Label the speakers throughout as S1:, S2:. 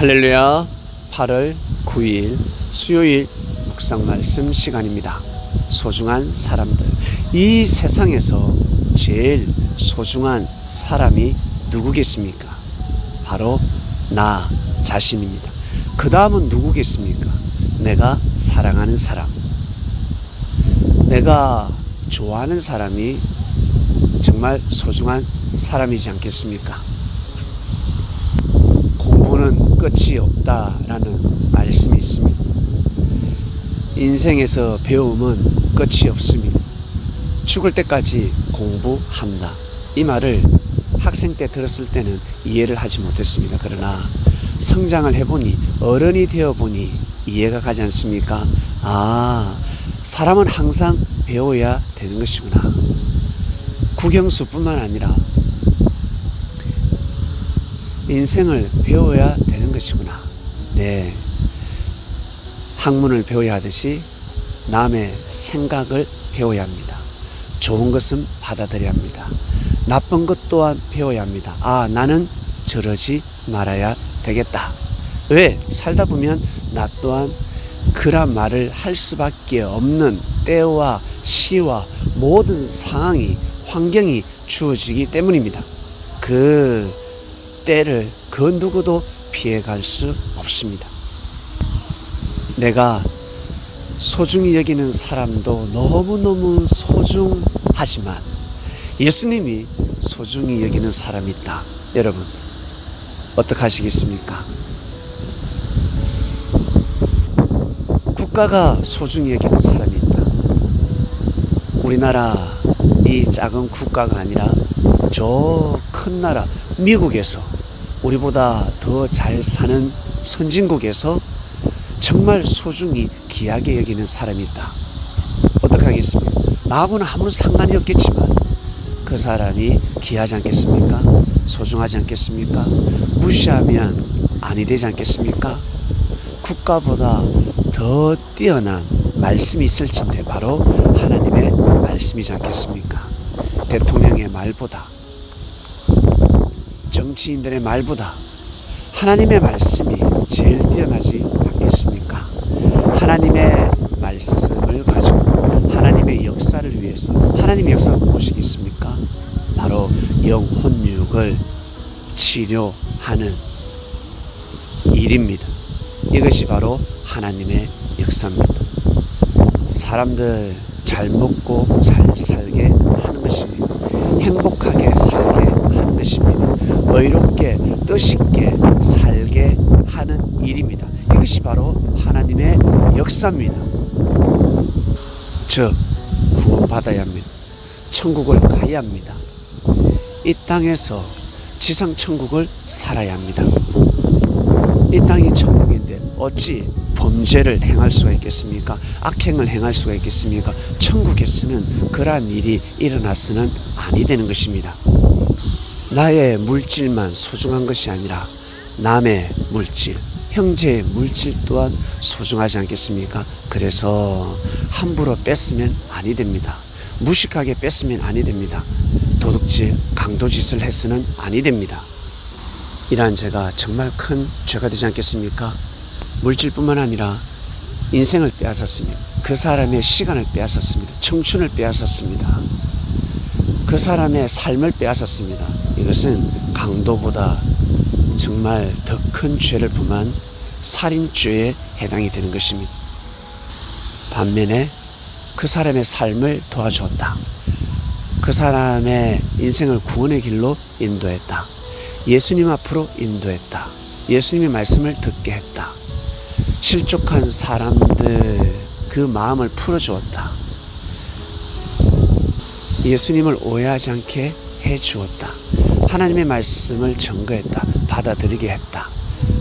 S1: 할렐루야 8월 9일 수요일 묵상 말씀 시간입니다. 소중한 사람들 이 세상에서 제일 소중한 사람이 누구겠습니까? 바로 나 자신입니다. 그 다음은 누구겠습니까? 내가 사랑하는 사람 내가 좋아하는 사람이 정말 소중한 사람이지 않겠습니까? 끝이 없다라는 말씀이 있습니다. 인생에서 배움은 끝이 없습니다. 죽을 때까지 공부한다. 이 말을 학생 때 들었을 때는 이해를 하지 못했습니다. 그러나 성장을 해보니 어른이 되어보니 이해가 가지 않습니까? 아, 사람은 항상 배워야 되는 것이구나. 국영수뿐만 아니라 인생을 배워야 되는 것이구나. 네. 학문을 배워야 하듯이 남의 생각을 배워야 합니다. 좋은 것은 받아들여야 합니다. 나쁜 것 또한 배워야 합니다. 아, 나는 저러지 말아야 되겠다. 왜? 살다 보면 나 또한 그런 말을 할 수밖에 없는 때와 시와 모든 상황이 환경이 주어지기 때문입니다. 그 때를 그 누구도 피해갈 수 없습니다. 내가 소중히 여기는 사람도 너무너무 소중하지만 예수님이 소중히 여기는 사람이 있다. 여러분, 어떻게 하시겠습니까? 국가가 소중히 여기는 사람이 있다. 우리나라 이 작은 국가가 아니라 저 큰 나라 미국에서 우리보다 더 잘 사는 선진국에서 정말 소중히 귀하게 여기는 사람이 있다. 어떻게 하겠습니까? 나하고는 아무런 상관이 없겠지만 그 사람이 귀하지 않겠습니까? 소중하지 않겠습니까? 무시하면 아니 되지 않겠습니까? 국가보다 더 뛰어난 말씀이 있을진데 바로 하나님의 말씀이지 않겠습니까? 대통령의 말보다 정치인들의 말보다 하나님의 말씀이 제일 뛰어나지 않겠습니까? 하나님의 말씀을 가지고 하나님의 역사를 위해서 하나님의 역사가 무엇이겠습니까? 바로 영혼육을 치료하는 일입니다. 이것이 바로 하나님의 역사입니다. 사람들 잘 먹고 잘 살게 하는 것입니다. 행복하게 살게 하는 것입니다. 의롭게 뜻있게 살게 하는 일입니다. 이것이 바로 하나님의 역사입니다. 즉 구원받아야 합니다. 천국을 가야 합니다. 이 땅에서 지상 천국을 살아야 합니다. 이 땅이 천국인데 어찌 범죄를 행할 수가 있겠습니까? 악행을 행할 수가 있겠습니까? 천국에서는 그러한 일이 일어나서는 아니 되는 것입니다. 나의 물질만 소중한 것이 아니라 남의 물질, 형제의 물질 또한 소중하지 않겠습니까? 그래서 함부로 뺐으면 아니 됩니다. 무식하게 뺐으면 아니 됩니다. 도둑질, 강도짓을 해서는 아니 됩니다. 이러한 죄가 정말 큰 죄가 되지 않겠습니까? 물질뿐만 아니라 인생을 빼앗았습니다. 그 사람의 시간을 빼앗았습니다. 청춘을 빼앗았습니다. 그 사람의 삶을 빼앗았습니다. 이것은 강도보다 정말 더 큰 죄를 범한 살인죄에 해당이 되는 것입니다. 반면에 그 사람의 삶을 도와주었다. 그 사람의 인생을 구원의 길로 인도했다. 예수님 앞으로 인도했다. 예수님의 말씀을 듣게 했다. 실족한 사람들 그 마음을 풀어주었다. 예수님을 오해하지 않게 해 주었다. 하나님의 말씀을 증거했다. 받아들이게 했다.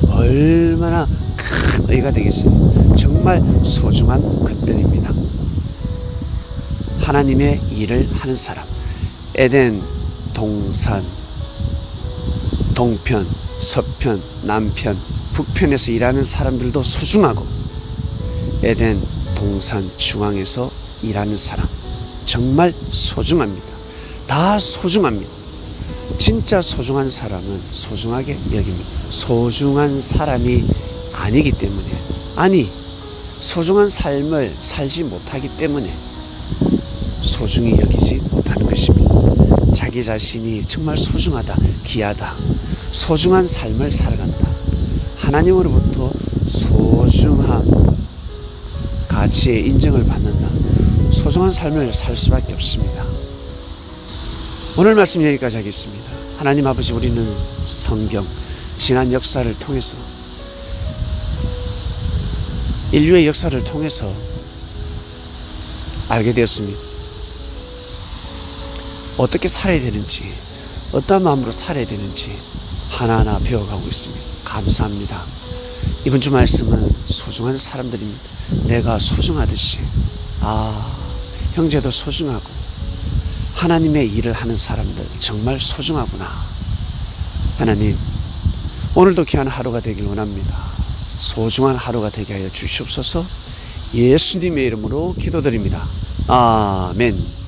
S1: 얼마나 큰 의가 되겠습니까? 정말 소중한 것들입니다. 하나님의 일을 하는 사람. 에덴 동산 동편, 서편, 남편, 북편에서 일하는 사람들도 소중하고 에덴 동산 중앙에서 일하는 사람 정말 소중합니다. 다 소중합니다. 진짜 소중한 사람은 소중하게 여깁니다. 소중한 사람이 아니기 때문에 아니 소중한 삶을 살지 못하기 때문에 소중히 여기지 못하는 것입니다. 자기 자신이 정말 소중하다, 귀하다, 소중한 삶을 살아간다. 하나님으로부터 소중함, 가치의 인정을 받는다. 소중한 삶을 살 수밖에 없습니다. 오늘 말씀 여기까지 하겠습니다. 하나님 아버지 우리는 성경, 지난 역사를 통해서 인류의 역사를 통해서 알게 되었습니다. 어떻게 살아야 되는지, 어떤 마음으로 살아야 되는지 하나하나 배워가고 있습니다. 감사합니다. 이번 주 말씀은 소중한 사람들입니다. 내가 소중하듯이, 아, 형제도 소중하고, 하나님의 일을 하는 사람들 정말 소중하구나. 하나님, 오늘도 귀한 하루가 되길 원합니다. 소중한 하루가 되게 하여 주시옵소서 예수님의 이름으로 기도드립니다. 아멘.